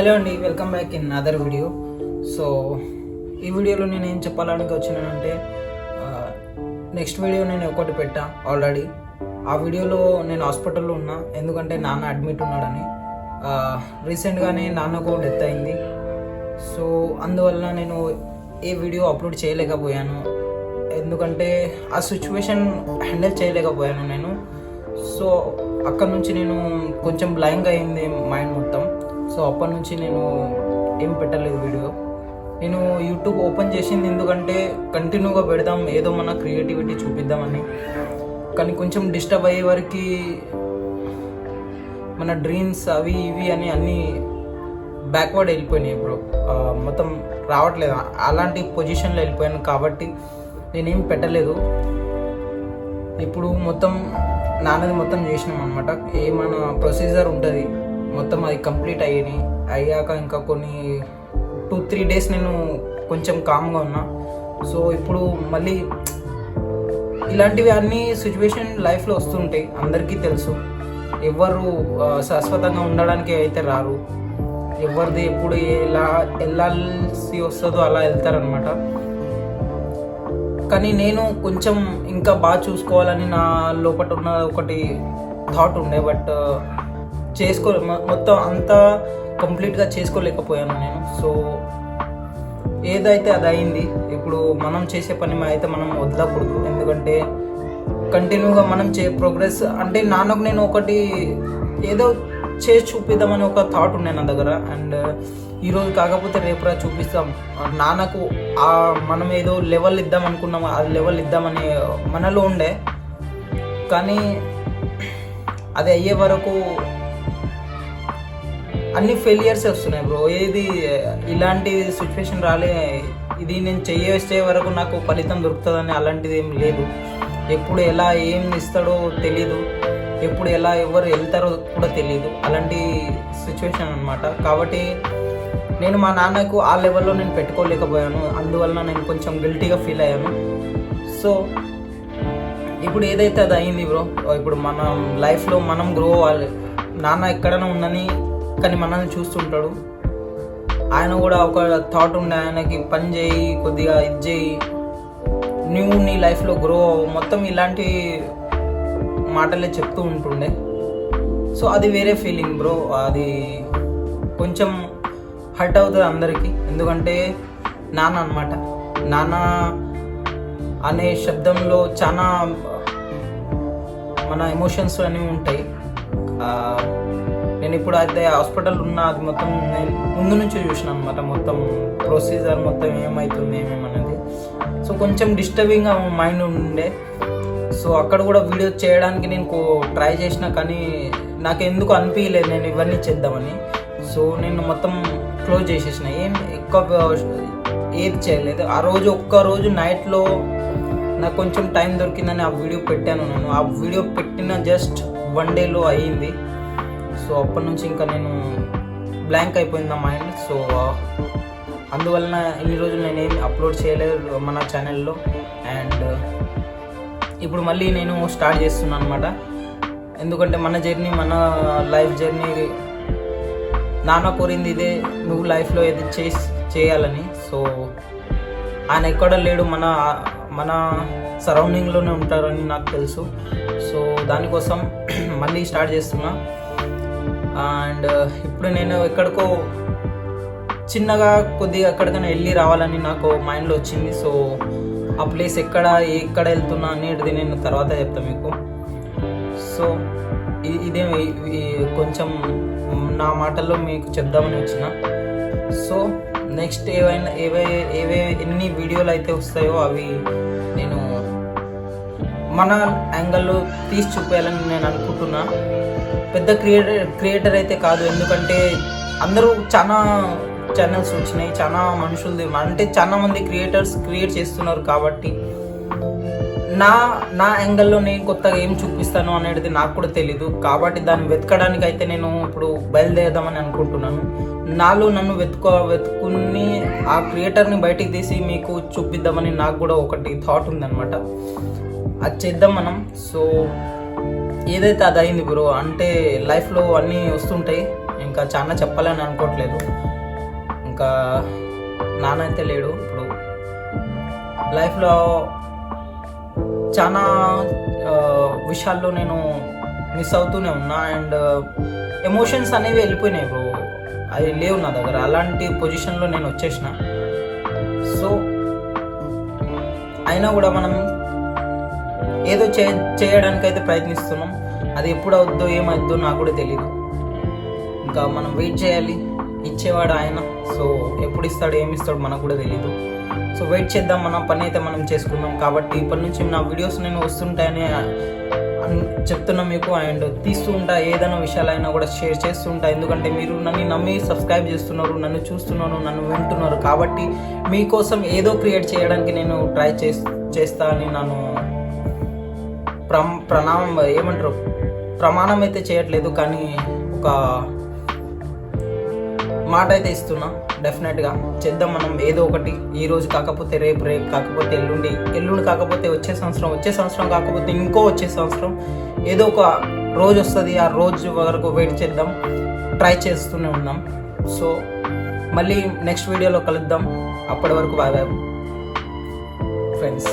Hello అండి welcome back in other video so ఈ వీడియోలో నేను ఏం చెప్పాలని వచ్చినానంటే నెక్స్ట్ వీడియో నేను ఒకటి పెట్టా ఆల్రెడీ ఆ వీడియోలో నేను హాస్పిటల్లో ఉన్నా ఎందుకంటే నాన్న అడ్మిట్ ఉన్నాడని. రీసెంట్గానే నాన్నకు డెత్ అయింది. సో అందువల్ల నేను ఏ వీడియో అప్లోడ్ చేయలేకపోయాను. ఎందుకంటే ఆ సిచ్యువేషన్ హ్యాండిల్ చేయలేకపోయాను నేను. సో అక్కడ నుంచి నేను కొంచెం బ్లైంగ్ అయింది మైండ్ సో అప్పటి నుంచి నేను ఏం పెట్టలేదు వీడియో. నేను యూట్యూబ్ ఓపెన్ చేసింది ఎందుకంటే కంటిన్యూగా పెడదాం ఏదో మన క్రియేటివిటీ చూపిద్దామని. కానీ కొంచెం డిస్టర్బ్ అయ్యే వరకు మన డ్రీమ్స్ అవి ఇవి అని అన్నీ బ్యాక్వర్డ్ వెళ్ళిపోయినాయి బ్రో. మొత్తం రావట్లేదు. అలాంటి పొజిషన్లో వెళ్ళిపోయాను కాబట్టి నేనేం పెట్టలేదు. ఇప్పుడు మొత్తం నాన్నది మొత్తం చేసినాం అనమాట ఏమైనా ప్రొసీజర్ ఉంటుంది. మొత్తం అది కంప్లీట్ అయ్యాయి అయ్యాక ఇంకా కొన్ని టూ త్రీ డేస్ నేను కొంచెం కామ్గా ఉన్నా. సో ఇప్పుడు మళ్ళీ ఇలాంటివి అన్ని సిచ్యువేషన్ లైఫ్లో వస్తుంటాయి. అందరికీ తెలుసు. ఎవరు శాశ్వతంగా ఉండడానికి అయితే రారు. ఎవరిది ఎప్పుడు ఎలా వెళ్ళాల్సి వస్తుందో అలా వెళ్తారనమాట కానీ నేను కొంచెం ఇంకా బాగా చూసుకోవాలని నా లోపల ఉన్న ఒకటి థాట్ ఉండే. బట్ చేసుకో మొత్తం అంతా కంప్లీట్గా చేసుకోలేకపోయాను నేను. సో ఏదైతే అది అయింది ఇప్పుడు మనం చేసే పని అయితే మనం వదలకూడదు. ఎందుకంటే కంటిన్యూగా మనం చే ప్రోగ్రెస్ అంటే నాన్నకు నేను ఒకటి ఏదో చేసి చూపిద్దామని ఒక థాట్ ఉండే నా దగ్గర. అండ్ ఈరోజు కాకపోతే రేపు రా చూపిస్తాం. నాన్నకు ఆ మనం ఏదో లెవెల్ ఇద్దాం అనుకున్నాము ఆ లెవెల్ ఇద్దామని మనలో ఉండే. కానీ అది అయ్యే వరకు అన్ని ఫెయిలియర్స్ వస్తున్నాయి బ్రో ఏది ఇలాంటి సిచ్యువేషన్ రాలే. ఇది నేను చేసే వరకు నాకు ఫలితం దొరుకుతుందని అలాంటిది ఏం లేదు. ఎప్పుడు ఎలా ఏం ఇస్తాడో తెలీదు. ఎప్పుడు ఎలా ఎవరు వెళ్తారో కూడా తెలియదు అలాంటి సిచ్యువేషన్ అనమాట కాబట్టి నేను మా నాన్నకు ఆ లెవెల్లో నేను పెట్టుకోలేకపోయాను. అందువల్ల నేను కొంచెం గిల్టీగా ఫీల్ అయ్యాను. సో ఇప్పుడు ఏదైతే అది అయింది బ్రో ఇప్పుడు మనం లైఫ్లో మనం గ్రో అవ్వాలి. నాన్న ఎక్కడైనా ఉందని కానీ మనల్ని చూస్తుంటాడు. ఆయన కూడా ఒక థాట్ ఉండే ఆయనకి పని చేయి కొద్దిగా ఇది చేయి. నువ్వు నీ లైఫ్లో గ్రో మొత్తం ఇలాంటి మాటలే చెప్తూ ఉంటుండే. సో అది వేరే ఫీలింగ్ బ్రో అది కొంచెం హర్ట్ అవుతుంది అందరికీ. ఎందుకంటే నాన్న అనమాట నాన్న అనే శబ్దంలో చాలా మన ఎమోషన్స్ అనేవి ఉంటాయి. నేను ఇప్పుడు అయితే హాస్పిటల్ ఉన్న అది మొత్తం నేను ముందు నుంచి చూసిన అనమాట మొత్తం ప్రొసీజర్ మొత్తం ఏమవుతుంది ఏమేమనేది సో కొంచెం డిస్టర్బింగ్గా మైండ్ ఉండే. సో అక్కడ కూడా వీడియో చేయడానికి నేను ట్రై చేసిన కానీ నాకు ఎందుకు అనిపించలేదు నేను ఇవన్నీ చేద్దామని. సో నేను మొత్తం క్లోజ్ చేసేసిన. ఏం ఎక్కువ ఏది చేయలేదు. ఆ రోజు ఒక్క రోజు నైట్లో నాకు కొంచెం టైం దొరికిందని ఆ వీడియో పెట్టాను నేను. ఆ వీడియో పెట్టిన జస్ట్ వన్ డేలో అయ్యింది సో అప్పటి నుంచి ఇంకా నేను బ్లాంక్ అయిపోయింది నా మైండ్ సో uh, అందువలన ఇన్ని రోజులు నేను ఏం అప్లోడ్ చేయలేదు మన ఛానల్లో అండ్ uh, ఇప్పుడు మళ్ళీ నేను స్టార్ట్ చేస్తున్నాను అనమాట ఎందుకంటే మన జర్నీ మన లైఫ్ జర్నీ నాన్న కోరింది ఇదే నువ్వు లైఫ్లో ఏది చేసి చేయాలని. సో ఆయన ఎక్కడ లేడు మన మన సరౌండింగ్లోనే ఉంటారని నాకు తెలుసు. సో దానికోసం మళ్ళీ స్టార్ట్ చేస్తున్నా. అండ్ uh, ఇప్పుడు నేను ఎక్కడికో చిన్నగా కొద్దిగా ఎక్కడికైనా వెళ్ళి రావాలని నాకు మైండ్లో వచ్చింది. సో ఆ ప్లేస్ ఎక్కడ ఎక్కడ వెళ్తున్నా అనేది నేను తర్వాత చెప్తాను మీకు. సో ఇదే కొంచెం నా మాటల్లో మీకు చెప్దామని వచ్చిన. సో నెక్స్ట్ ఏవైనా ఏవే ఏవే ఎన్ని వీడియోలు అయితే వస్తాయో అవి నేను మన యాంగిల్లో తీసి చూపేయాలని నేను అనుకుంటున్నా. పెద్ద క్రియేటర్ క్రియేటర్ అయితే కాదు. ఎందుకంటే అందరూ చాలా ఛానల్స్ వచ్చినాయి. చాలా మనుషులది అంటే చాలా మంది క్రియేటర్స్ క్రియేట్ చేస్తున్నారు కాబట్టి నా నా యాంగిల్లో నేను కొత్తగా ఏం చూపిస్తాను అనేది నాకు కూడా తెలీదు. కాబట్టి దాన్ని వెతకడానికి అయితే నేను ఇప్పుడు బయలుదేరదామని అనుకుంటున్నాను. నాలో నన్ను వెతుకో వెతుకుని ఆ క్రియేటర్ని బయటికి తీసి మీకు చూపిద్దామని నాకు కూడా ఒకటి థాట్ ఉందన్నమాట. అది చేద్దాం మనం. సో ఏదైతే అది అయింది బ్రో అంటే లైఫ్లో అన్నీ వస్తుంటాయి. ఇంకా చాలా చెప్పాలని అనుకోవట్లేదు. ఇంకా నాన్న అయితే లేడు ఇప్పుడు. లైఫ్లో చాలా విషయాల్లో నేను మిస్ అవుతూనే ఉన్నా. అండ్ ఎమోషన్స్ అనేవి వెళ్ళిపోయినాయి బ్రో. అవి లేవు నా దగ్గర. అలాంటి పొజిషన్లో నేను వచ్చేసిన. సో అయినా కూడా మనం ఏదో చే చేయడానికి అయితే ప్రయత్నిస్తున్నాం. అది ఎప్పుడు అవుద్దో ఏమవుద్దో నాకు కూడా తెలియదు ఇంకా మనం వెయిట్ చేయాలి. ఇచ్చేవాడు ఆయన. సో ఎప్పుడు ఇస్తాడు ఏమి ఇస్తాడు మనకు కూడా తెలియదు సో వెయిట్ చేద్దాం. మన పని అయితే మనం చేసుకుందాం. కాబట్టి ఇప్పటి నుంచి నా వీడియోస్ నేను వస్తుంటాయని చెప్తున్నా మీకు. అండ్ తీస్తూ ఉంటా ఏదైనా విషయాలైనా కూడా షేర్ చేస్తుంటా. ఎందుకంటే మీరు నన్ను నమ్మి సబ్స్క్రైబ్ చేస్తున్నారు నన్ను చూస్తున్నారు నన్ను వింటున్నారు. కాబట్టి మీకోసం ఏదో క్రియేట్ చేయడానికి నేను ట్రై చేస్ చేస్తా అని నన్ను ప్రం ప్రణామం ఏమంటారు? ప్రమాణం అయితే చేయట్లేదు కానీ ఒక మాట అయితే ఇస్తున్నా డెఫినెట్గా. చేద్దాం మనం ఏదో ఒకటి. ఈ రోజు కాకపోతే రేపు రేపు కాకపోతే ఎల్లుండి. ఎల్లుండి కాకపోతే వచ్చే సంవత్సరం వచ్చే సంవత్సరం కాకపోతే ఇంకో వచ్చే సంవత్సరం. ఏదో ఒక రోజు వస్తుంది ఆ రోజు వరకు వెయిట్ చేద్దాం ట్రై చేస్తూనే ఉన్నాం. సో మళ్ళీ నెక్స్ట్ వీడియోలో కలుద్దాం. అప్పటి వరకు బాయ్ బాయ్. ఫ్రెండ్స్.